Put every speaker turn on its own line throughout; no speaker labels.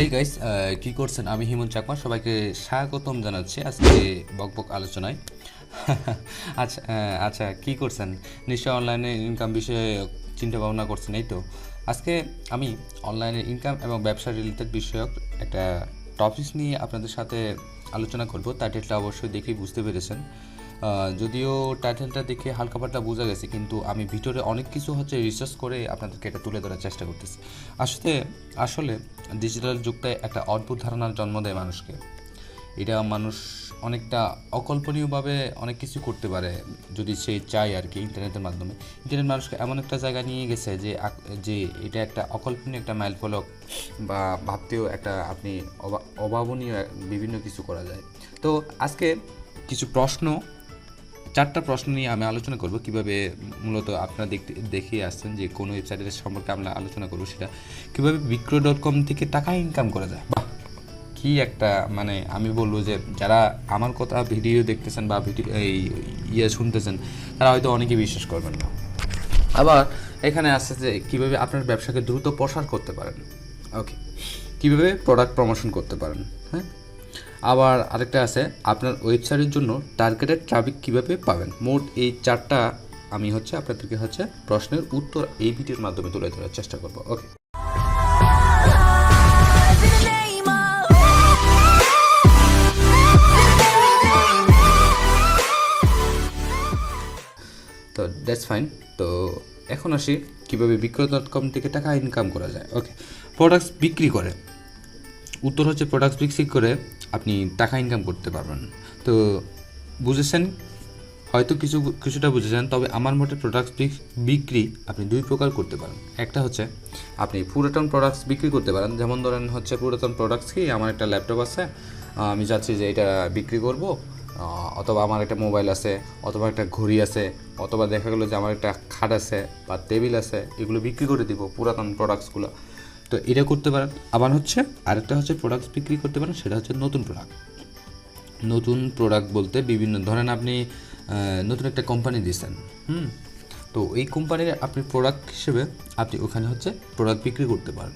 এই গাইস কি করছেন? আমি হিমন চাকমা, সবাইকে স্বাগতম জানাচ্ছি আজকে বকবক আলোচনায়। আচ্ছা আচ্ছা কি করছেন? নিশ্চয় অনলাইনে ইনকাম বিষয়ে চিন্তা ভাবনা করছেন, এই তো। আজকে আমি অনলাইনে ইনকাম এবং ব্যবসা রিলেটেড বিষয়ক একটা টপিক নিয়ে আপনাদের সাথে আলোচনা করব। টাইটেলটা অবশ্যই দেখেই বুঝতে পেরেছেন। যদিও টাইটেলটা দেখে হালকা পাতলা বোঝা গেছে, কিন্তু আমি ভিতরে অনেক কিছু হচ্ছে রিসার্চ করে আপনাদেরকে এটা তুলে ধরার চেষ্টা করতেছি। আসলে আসলে ডিজিটাল যুগটায় একটা অদ্ভুত ধারণার জন্ম দেয় মানুষকে। এটা মানুষ অনেকটা অকল্পনীয়ভাবে অনেক কিছু করতে পারে যদি সে চায় আর কি ইন্টারনেটের মাধ্যমে। ইন্টারনেট মানুষকে এমন একটা জায়গায় নিয়ে গেছে যে যে এটা একটা অকল্পনীয় একটা মাইল ফলক বা ভাবতেও একটা আপনি অভাবনীয় বিভিন্ন কিছু করা যায়। তো আজকে কিছু প্রশ্ন, চারটা প্রশ্ন নিয়ে আমি আলোচনা করব। কীভাবে মূলত আপনারা দেখতে, দেখে আসছেন যে কোন ওয়েবসাইটের সম্পর্কে আমরা আলোচনা করব সেটা। কীভাবে বিক্রয় ডট কম থেকে টাকা ইনকাম করা যায়? বাহ কি একটা মানে আমি বলব যে যারা আমার কথা ভিডিও দেখতেছেন বা ভিডিও, এই ইয়ে শুনতেছেন, তারা হয়তো অনেকেই বিশ্বাস করবেন না। আবার এখানে আসছে যে কীভাবে আপনার ব্যবসাকে দ্রুত প্রসার করতে পারেন। ওকে কীভাবে প্রোডাক্ট প্রমোশন করতে পারেন হ্যাঁ? আবার আরেকটা আছে, আপনার ওয়েবসাইটের জন্য টার্গেটেড ট্রাফিক কীভাবে পাবেন? মোট এই চারটা আমি হচ্ছে আপনাদেরকে হচ্ছে প্রশ্নের উত্তর এই ভিডিওর মাধ্যমে তুলে ধরার চেষ্টা করব। ওকে তো দ্যাটস ফাইন তো এখন আসি কীভাবে বিক্রয় ডট কম থেকে টাকা ইনকাম করা যায়। ওকে প্রোডাক্টস বিক্রি করে। উত্তর হচ্ছে প্রোডাক্টস বিক্রি করে আপনি টাকা ইনকাম করতে পারবেন। তো বুঝেছেন? হয়তো কিছু, কিছুটা বুঝেছেন, তবে আমার মতে প্রোডাক্টস বিক্রি আপনি দুই প্রকার করতে পারেন। একটা হচ্ছে আপনি পুরাতন প্রোডাক্টস বিক্রি করতে পারেন। যেমন ধরেন হচ্ছে পুরাতন প্রোডাক্টস কি, আমার একটা ল্যাপটপ আছে আমি চাচ্ছি যে এটা বিক্রি করব। অথবা আমার একটা মোবাইল আছে, অথবা একটা ঘড়ি আছে, অথবা দেখা গেলো যে আমার একটা খাট আছে বা টেবিল আছে, এগুলো বিক্রি করে দিব পুরাতন প্রোডাক্টসগুলো তো এটা করতে পারেন। আবার হচ্ছে আরেকটা হচ্ছে প্রোডাক্টস বিক্রি করতে পারেন, সেটা হচ্ছে নতুন প্রোডাক্ট নতুন প্রোডাক্ট বলতে বিভিন্ন, ধরেন আপনি নতুন একটা কোম্পানি দিয়েছেন হুম? তো এই কোম্পানির আপনি প্রোডাক্ট হিসেবে আপনি ওখানে হচ্ছে প্রোডাক্ট বিক্রি করতে পারেন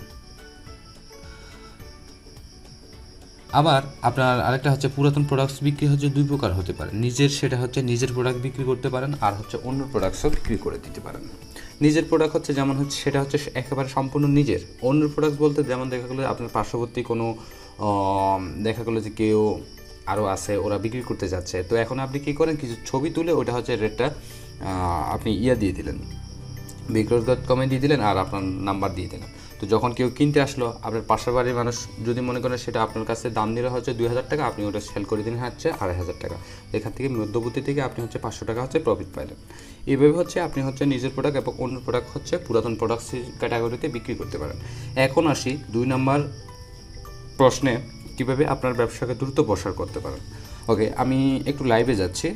আবার আপনার আরেকটা হচ্ছে পুরাতন প্রোডাক্টস বিক্রি হচ্ছে দুই প্রকার হতে পারে। নিজের সেটা হচ্ছে নিজের প্রোডাক্ট বিক্রি করতে পারেন আর হচ্ছে অন্য প্রোডাক্টসও বিক্রি করে দিতে পারেন। নিজের প্রোডাক্ট হচ্ছে যেমন হচ্ছে সেটা হচ্ছে একেবারে সম্পূর্ণ নিজের। অন্য প্রোডাক্ট বলতে যেমন দেখা গেলো আপনার পার্শ্ববর্তী কোনো দেখা গেলো যে কেউ আরও আছে, ওরা বিক্রি করতে যাচ্ছে। তো এখন আপনি কী করেন? কিছু ছবি তুলে ওটা হচ্ছে রেটটা আপনি ইয়া দিয়ে দিলেন। বিক্রয় ডট কমে দিয়ে দিলেন আর আপনার নাম্বার দিয়ে দিলেন। তো যখন কেউ কিনতে আসলো, আপনার পাশের বাড়ির মানুষ যদি মনে করেন সেটা আপনার কাছে দাম দিলে হচ্ছে দুই হাজার টাকা, আপনি ওটা সেল করে দিলেন হচ্ছে আড়াই হাজার টাকা। এখান থেকে মধ্যবর্তী থেকে আপনি হচ্ছে পাঁচশো টাকা হচ্ছে প্রফিট পাইলেন। এইভাবে হচ্ছে আপনি হচ্ছে নিজের প্রোডাক্ট এবং অন্য প্রোডাক্ট হচ্ছে পুরাতন প্রোডাক্ট ক্যাটাগরিতে বিক্রি করতে পারেন। এখন আসি দুই নম্বর প্রশ্নে, কীভাবে আপনার ব্যবসাকে দ্রুত প্রসার করতে পারেন? ওকে, আমি একটু লাইভে যাচ্ছি।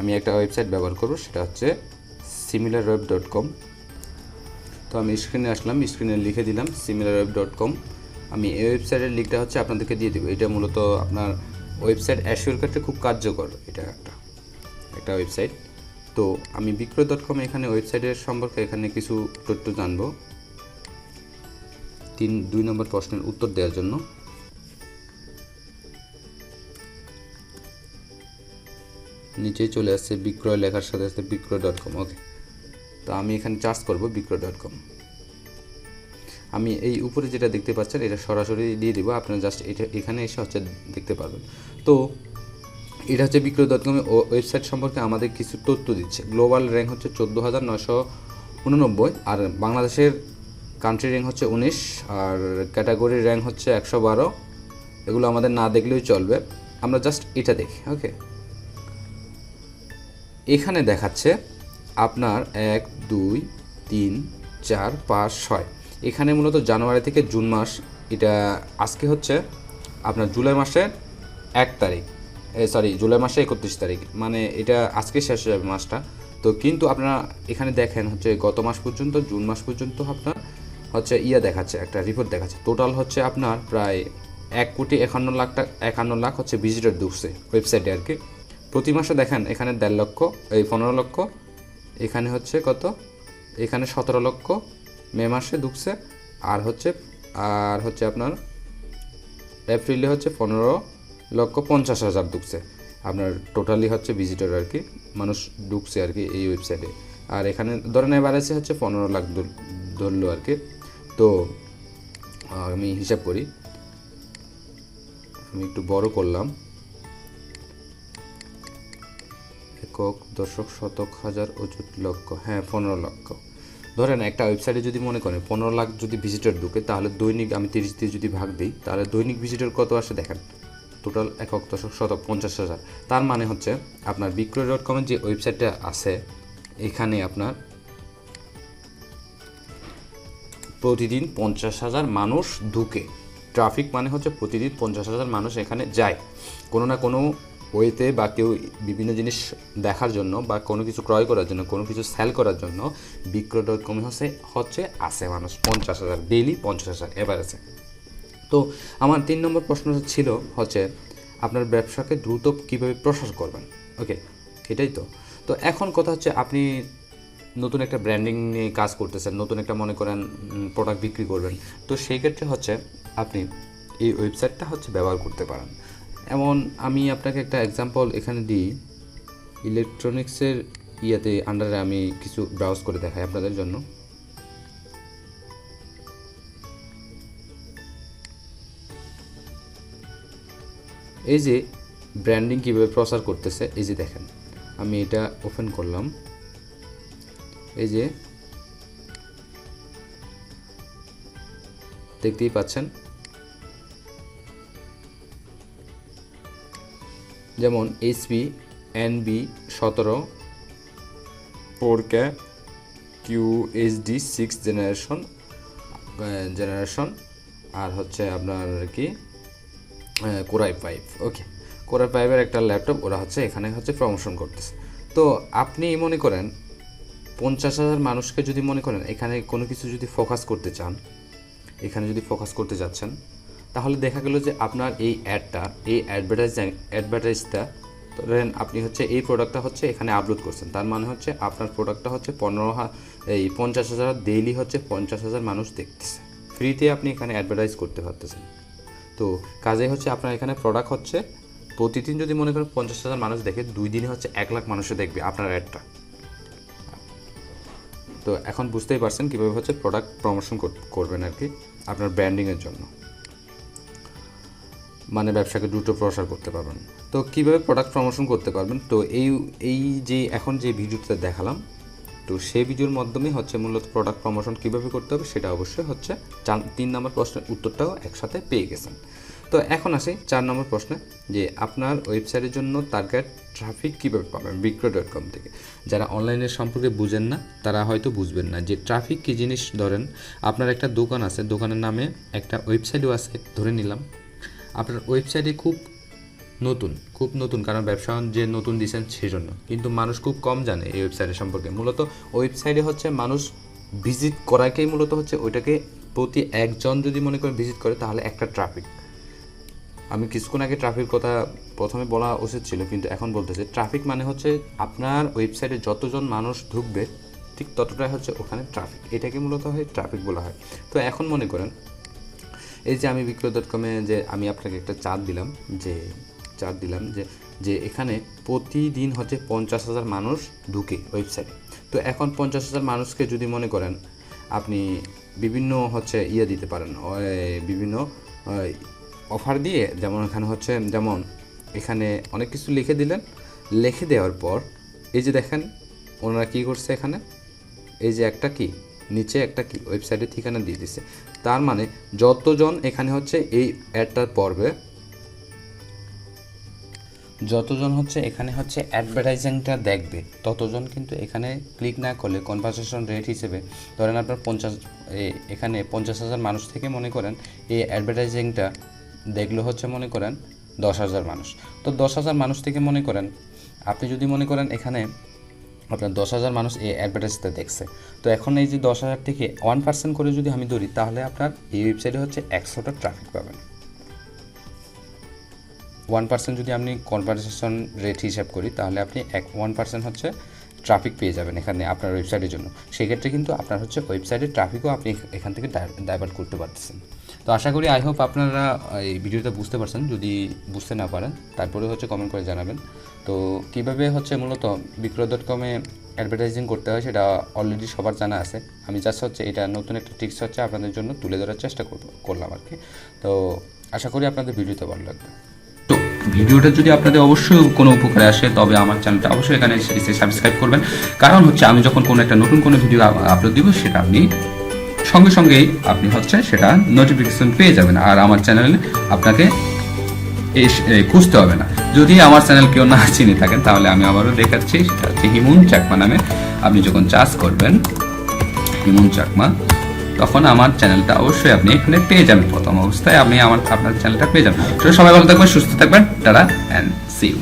আমি একটা ওয়েবসাইট ব্যবহার করব, সেটা হচ্ছে সিমিলার ওয়েব ডট কম তো আমি স্ক্রিনে আসলাম স্ক্রিনে লিখে দিলাম সিমিলার ওয়েব ডট কম আমি এই ওয়েবসাইটের লিঙ্কটা হচ্ছে আপনাদেরকে দিয়ে দেবো। এটা মূলত আপনার ওয়েবসাইট অ্যাসিওর ক্ষেত্রে খুব কার্যকর, এটা একটা একটা ওয়েবসাইট তো আমি বিক্রয় ডট কম এখানে ওয়েবসাইটের সম্পর্কে এখানে কিছু তথ্য জানব। তিন, দুই নম্বর প্রশ্নের উত্তর দেওয়ার জন্য। নিচেই চলে আসছে বিক্রয় লেখার সাথে সাথে বিক্রয় ডট কম ওকে তো আমি এখানে চার্জ করব বিক্রয় ডট কম আমি এই উপরে যেটা দেখতে পাচ্ছেন, এটা সরাসরি দিয়ে দিব, আপনারা জাস্ট এটা এখানে এসে হচ্ছে দেখতে পারবেন। তো এটা হচ্ছে বিক্রয় ডট কমের ওয়েবসাইট সম্পর্কে আমাদের কিছু তথ্য দিচ্ছে। গ্লোবাল র্যাঙ্ক হচ্ছে চোদ্দ হাজার নশো উননব্বই, আর বাংলাদেশের কান্ট্রি র্যাঙ্ক হচ্ছে উনিশ, আর ক্যাটাগরি র্যাঙ্ক হচ্ছে একশো বারো। এগুলো আমাদের না দেখলেও চলবে। আমরা জাস্ট এটা দেখি ওকে এখানে দেখাচ্ছে আপনার এক, দুই, তিন, চার, পাঁচ, ছয়। এখানে মূলত জানুয়ারি থেকে জুন মাস, এটা আজকে হচ্ছে আপনার জুলাই মাসের এক তারিখ। সরি জুলাই মাসে একত্রিশ তারিখ। মানে এটা আজকে শেষ হয়ে যাবে মাসটা। তো কিন্তু আপনারা এখানে দেখেন হচ্ছে গত মাস পর্যন্ত, জুন মাস পর্যন্ত আপনার হচ্ছে ইয়া দেখাচ্ছে, একটা রিপোর্ট দেখাচ্ছে। টোটাল হচ্ছে আপনার প্রায় এক কোটি একান্ন লাখ টাকা একান্ন লাখ হচ্ছে ভিজিটর ঢুকছে ওয়েবসাইটে আর কি। প্রতি মাসে দেখেন এখানে দেড় লক্ষ, এই পনেরো লক্ষ এখানে হচ্ছে কত? এখানে সতেরো লক্ষ, মে মাসে ঢুকছে আর হচ্ছে আর হচ্ছে আপনার
এপ্রিলে হচ্ছে পনেরো লক্ষ পঞ্চাশ হাজার ঢুকছে আপনার টোটালি হচ্ছে ভিজিটর আর কি, মানুষ ঢুকছে আর কি এই ওয়েবসাইটে আর এখানে ধরেন এভারেজে হচ্ছে পনেরো লাখ ধর- ধরলো আর কি। তো, আমি হিসাব করি, আমি একটু বড় করলাম। একক দশক, শতক, হাজার অযুত লক্ষ। হ্যাঁ পনেরো লক্ষ। ধরেন একটা ওয়েবসাইটে যদি মনে করেন পনেরো লাখ যদি ভিজিটর ঢুকে, তাহলে দৈনিক আমি তিরিশ দিয়ে যদি ভাগ দিই, তাহলে দৈনিক ভিজিটর কত আসে দেখেন? টোটাল একক দশক, শতক, পঞ্চাশ হাজার। তার মানে হচ্ছে আপনার বিক্রয় ডট কমের যে ওয়েবসাইটটা আছে, এখানে আপনার প্রতিদিন পঞ্চাশ হাজার মানুষ ঢুকে। ট্রাফিক মানে হচ্ছে প্রতিদিন পঞ্চাশ হাজার মানুষ এখানে যায়। কোনো না কোনো ওয়েতে বা কেউ বিভিন্ন জিনিস দেখার জন্য বা কোনো কিছু ক্রয় করার জন্য, কোনো কিছু সেল করার জন্য বিক্রয় ডট কমে হচ্ছে হচ্ছে আসে মানুষ পঞ্চাশ হাজার ডেইলি পঞ্চাশ হাজার আছে তো আমার তিন নম্বর প্রশ্ন ছিল হচ্ছে, আপনার ব্যবসাকে দ্রুত কীভাবে প্রসার করবেন? ওকে এটাই তো। তো এখন কথা হচ্ছে, আপনি নতুন একটা ব্র্যান্ডিং নিয়ে কাজ করতেছেন, নতুন একটা মনে করেন প্রোডাক্ট বিক্রি করবেন। তো সেই ক্ষেত্রে হচ্ছে, আপনি এই ওয়েবসাইটটা হচ্ছে ব্যবহার করতে পারেন। এমন, আমি আপনাকে একটা এক্সাম্পল এখানে দিই। ইলেকট্রনিক্সের ইয়াতে আন্ডারে আমি কিছু ব্রাউজ করে দেখাই আপনাদের জন্য। এই যে ব্র্যান্ডিং কীভাবে প্রচার করতেছে, এই যে দেখেন, আমি এটা ওপেন করলাম। এই যে, দেখতেই পাচ্ছেন যেমন এইচপি এনবি সতেরো four K Q HD six generation generation, আর হচ্ছে আপনার আর কি কোরাই পাইপ ওকে। কোরাই পাইপের একটা ল্যাপটপ, ওরা হচ্ছে এখানে হচ্ছে প্রমোশন করতেছে। তো আপনি মনে করেন, পঞ্চাশ হাজার মানুষকে যদি মনে করেন, এখানে কোনো কিছু যদি ফোকাস করতে চান, এখানে যদি ফোকাস করতে যাচ্ছেন তাহলে দেখা গেল যে আপনার এই অ্যাডটা এই অ্যাডভার্টাইজ অ্যাডভার্টাইজটা ধরেন আপনি হচ্ছে এই প্রোডাক্টটা হচ্ছে এখানে আপলোড করছেন। তার মানে হচ্ছে আপনার প্রোডাক্টটা হচ্ছে পনেরো এই পঞ্চাশ হাজার ডেইলি হচ্ছে পঞ্চাশ হাজার মানুষ দেখতেছে। ফ্রিতে আপনি এখানে অ্যাডভার্টাইজ করতে পারতেছেন। তো কাজে হচ্ছে আপনার এখানে প্রোডাক্ট হচ্ছে প্রতিদিন যদি মনে করেন পঞ্চাশ হাজার মানুষ দেখে, দুই দিনে হচ্ছে এক লাখ মানুষে দেখবে আপনার অ্যাডটা তো এখন বুঝতেই পারছেন কীভাবে হচ্ছে প্রোডাক্ট প্রমোশন করবেন আর কি আপনার ব্র্যান্ডিংয়ের জন্য। মানে ব্যবসাকে দ্রুত প্রসার করতে পারবেন। তো কীভাবে প্রোডাক্ট প্রমোশন করতে পারবেন? তো এই এই যে এখন যে ভিডিওটা দেখালাম, তো সেই ভিডিওর মাধ্যমে হচ্ছে মূলত প্রোডাক্ট প্রমোশন কীভাবে করতে হবে সেটা অবশ্যই হচ্ছে চার, তিন নম্বর প্রশ্নের উত্তরটাও একসাথে পেয়ে গেছেন। তো এখন আসি চার নম্বর প্রশ্নে, যে আপনার ওয়েবসাইটের জন্য টার্গেট ট্রাফিক কীভাবে পাবেন? বিক্রয় ডট কম থেকে। যারা অনলাইনের সম্পর্কে বুঝেন না, তারা হয়তো বুঝবেন না যে ট্রাফিক কী জিনিস ধরেন, আপনার একটা দোকান আছে, দোকানের নামে একটা ওয়েবসাইটও আছে, ধরে নিলাম আপনার ওয়েবসাইটে খুব নতুন খুব নতুন, কারণ ব্যবসা যে নতুন দিয়েছেন সেজন্য। কিন্তু মানুষ খুব কম জানে এই ওয়েবসাইটের সম্পর্কে। মূলত ওয়েবসাইটে হচ্ছে মানুষ ভিজিট করাকেই মূলত হচ্ছে ওইটাকে প্রতি একজন যদি মনে করেন ভিজিট করে, তাহলে একটা ট্রাফিক আমি কিছুক্ষণ আগে ট্রাফিক কথা প্রথমে বলা উচিত ছিল, কিন্তু এখন বলতেছে। ট্রাফিক মানে হচ্ছে আপনার ওয়েবসাইটে যতজন মানুষ ঢুকবে, ঠিক ততটাই হচ্ছে ওখানে ট্রাফিক এটাকে মূলত হয় ট্রাফিক বলা হয়। তো এখন মনে করেন এই যে আমি বিক্রয় ডট কমে যে আমি আপনাকে একটা চার্ট দিলাম, যে চার্ট দিলাম যে যে এখানে প্রতিদিন হচ্ছে পঞ্চাশ হাজার মানুষ ঢুকে ওয়েবসাইটে তো এখন পঞ্চাশ হাজার মানুষকে যদি মনে করেন, আপনি বিভিন্ন হচ্ছে ইয়ে দিতে পারেন বিভিন্ন অফার দিয়ে যেমন এখানে হচ্ছে, যেমন এখানে অনেক কিছু লিখে দিলেন, লিখে দেওয়ার পর এই যে দেখেন, ওনারা কী করছে এখানে? এই যে একটা কি? নিচে একটা কি? ওয়েবসাইটের ঠিকানা দিয়ে দিছে। তার মানে যতজন এখানে হচ্ছে এই অ্যাডটা পড়বে, যতজন হচ্ছে এখানে হচ্ছে অ্যাডভার্টাইজিংটা দেখবে, ততজন কিন্তু এখানে ক্লিক না করলে কনভারসেশন রেট হিসেবে ধরেন আপনার পঞ্চাশ এখানে পঞ্চাশ হাজার মানুষ থেকে মনে করেন এই অ্যাডভার্টাইজিংটা দেখল হচ্ছে মনে করেন দশ হাজার মানুষ। তো দশ হাজার মানুষ থেকে মনে করেন, আপনি যদি মনে করেন এখানে আপনার দশ হাজার মানুষ এই অ্যাডভার্টাইজটা দেখছে। তো এখন এই যে দশ হাজার থেকে ওয়ান পার্সেন্ট করে যদি আমি ধরি, তাহলে আপনার এই ওয়েবসাইটে হচ্ছে একশোটা ট্রাফিক পাবেন। ওয়ান পার্সেন্ট যদি আপনি কনভারসেশন রেট হিসাব করি, তাহলে আপনি এক ওয়ান পার্সেন্ট হচ্ছে ট্রাফিক পেয়ে যাবেন এখানে আপনার ওয়েবসাইটের জন্য। সেক্ষেত্রে কিন্তু আপনার হচ্ছে ওয়েবসাইটের ট্রাফিকও আপনি এখান থেকে ডাইভার্ট করতে পারতেছেন। তো
আশা করি আই হোপ আপনারা এই ভিডিওটা বুঝতে পারছেন। যদি বুঝতে না পারেন, তারপরে হচ্ছে কমেন্ট করে জানাবেন। তো কীভাবে হচ্ছে মূলত বিক্রয় ডট কমে অ্যাডভার্টাইজিং করতে হয়, সেটা অলরেডি সবার জানা আছে। আমি জাস্ট হচ্ছে এটা নতুন একটা টিপস হচ্ছে আপনাদের জন্য তুলে ধরার চেষ্টা করব, করলাম আর কি তো আশা করি আপনাদের ভিডিওতে ভালো লাগবে। তো ভিডিওটা যদি আপনাদের অবশ্যই কোনো উপকারে আসে, তবে আমার চ্যানেলটা অবশ্যই এখানে সাবস্ক্রাইব করবেন। কারণ হচ্ছে আমি যখন কোনো একটা নতুন কোনো ভিডিও আপলোড দিব, সেটা আপনি সঙ্গে সঙ্গেই আপনি হচ্ছে সেটা নোটিফিকেশন পেয়ে যাবেন। আর আমার চ্যানেলে আপনাকে খুঁজতে হবে না। যদি আমার চ্যানেল কেউ না চিনে থাকেন, তাহলে আমি আবারও দেখাচ্ছি। সেটা হচ্ছে হিমুন চাকমা নামে। আপনি যখন চার্জ করবেন, হিমুন চাকমা, তখন আমার চ্যানেলটা অবশ্যই আপনি এখানে পেয়ে যাবেন। প্রথম অবস্থায় আপনি আমার, আপনার চ্যানেলটা পেয়ে যাবেন। সবাই ভালো থাকবেন, সুস্থ থাকবেন। Tata and C you